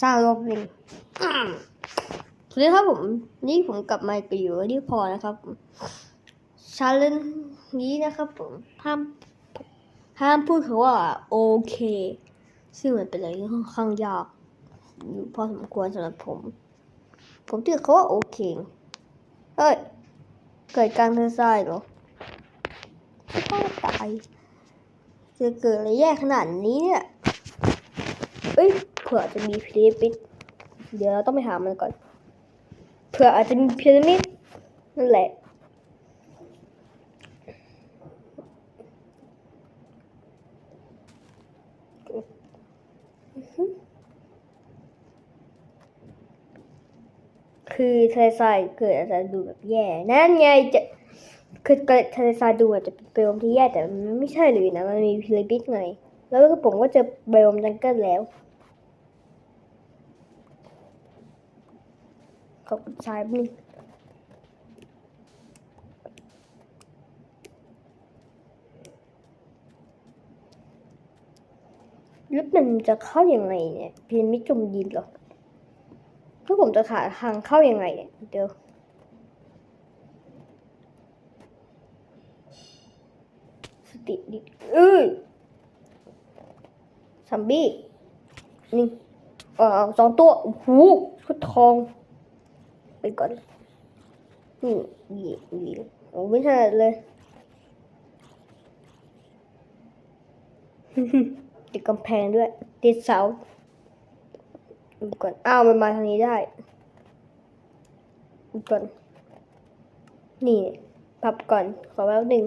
สร้างโลกหนึ่งสวัสดีครับผม นี่ผมกลับมากับอยู่ที่พอนะครับชาเลนนี้นะครับผม ห้าม ห้ามพูดคำว่าโอเค ซึ่งมันเป็นอะไรที่ค่อนข้างยากอยู่พอสมควรสำหรับผม ผมถือเขาว่าโอเค เฮ้ย เกิดการเทอร์ไซด์เหรอไม่ต้องตายจะเกิดอะไรแย่ขนาดนี้เนี่ย เอ้ยเผื่อจะมีพีระมิดเดี๋ยวเราต้องไปหามันก่อนเผื่ออาจจะมีพีระมิดนั่นแหละคือทะเลทรายเกิดอาจจะดูแบบแย่นั่นไงจะคือเกิดทะเลทรายดูอาจจะเป็นเบลมที่แย่แต่มันไม่ใช่เลยนะมันมีพีระมิดไง แล้วก็ผมก็เจอเบลมจังเกิลแล้วขอบคุณชายนี่แล้วมันจะเข้ายังไงเนี่ยพีระมิดจมดินหรอถ้าผมจะหาทางเข้ายังไงเนี่ยเดี๋ยวสติดิเอ้ย มบี้นี่เออสองตัวโอ้โหชุดทอง ไปก่อนนี่ดีดีโอ้ไม่ถนัดเลยติดกำแพงด้วย ติดเสาดูก่อนอ้าวมันมาทางนี้ได้ดูก่อน นี่ปรับก่อน ขอแป๊บหนึ่ง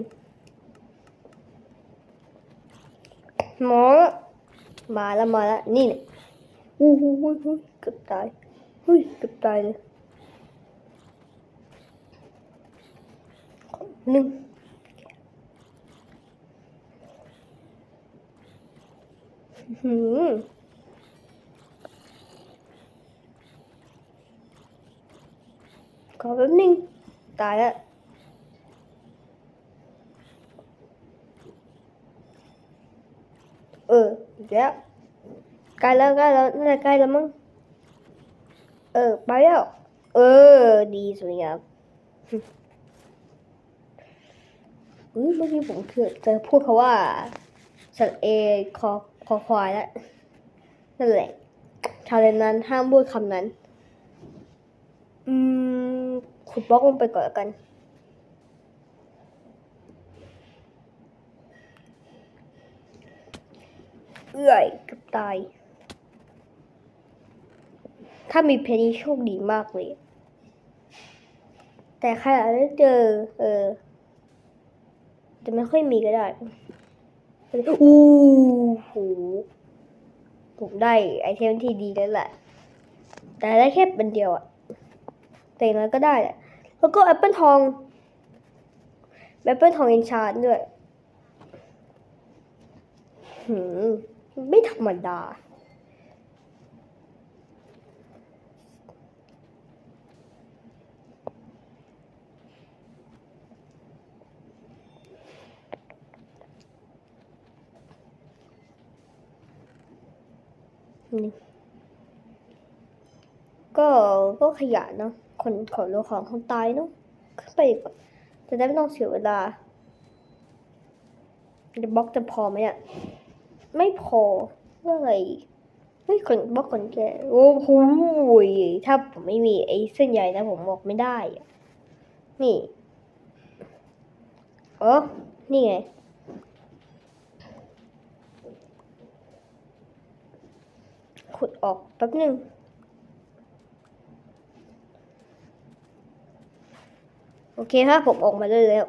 หมอ มาแล้วมาแล้วนี่เนี่ยอู้หูหูหู เกือบตายเฮ้ยเกือบตายเลยหนึ่งหืมขอแล้วเอออีกแล้วใกล้แล้วใกล้แล้วน่าจะใกล้แล้วมั้งเออไปแล้วเออ ดีสวยงามอุ้ยเมื่อกี้ผมเกือบจะพูดคาว่าสัตว์เอคอคอควายแล้วนั่นแหละชาเลนนั้นห้ามพูดคำนั้น อืมขุดบล็อกลงไปก่อนแล้วกัน เอื้อยกับตาย ถ้ามีเพลงนี้โชคดีมากเลย แต่ใครอาจจะเจอ เออ จะไม่ค่อยมีก็ได้อู้หูผมได้ไอเทมที่ดีแล้วแหละ แต่ได้แค่เป็นเดียวอะแต่อย่างนั้นก็ได้แหละ แล้วก็แอปเปิลทองแอปเปิลทองอินชาร์ด้วย หืม ไม่ธรรมดา ก็ก็ขยันเนาะคนขนตัวของคนตายเนาะขึ้นไปกว่าจะได้ไม่ต้องเสียเวลาจะบล็อกจะพอไหมอะ ไม่พอเมื่อไหร่เฮ้ยคนบล็อกคนแก่โอ้โหถ้าผมไม่มีไอ้เส้นใหญ่นะผมบอกไม่ได้อะนี่เออนี่ไงขุดออกแป๊บหนึ่งโอเคครับผมออกมาได้แล้ว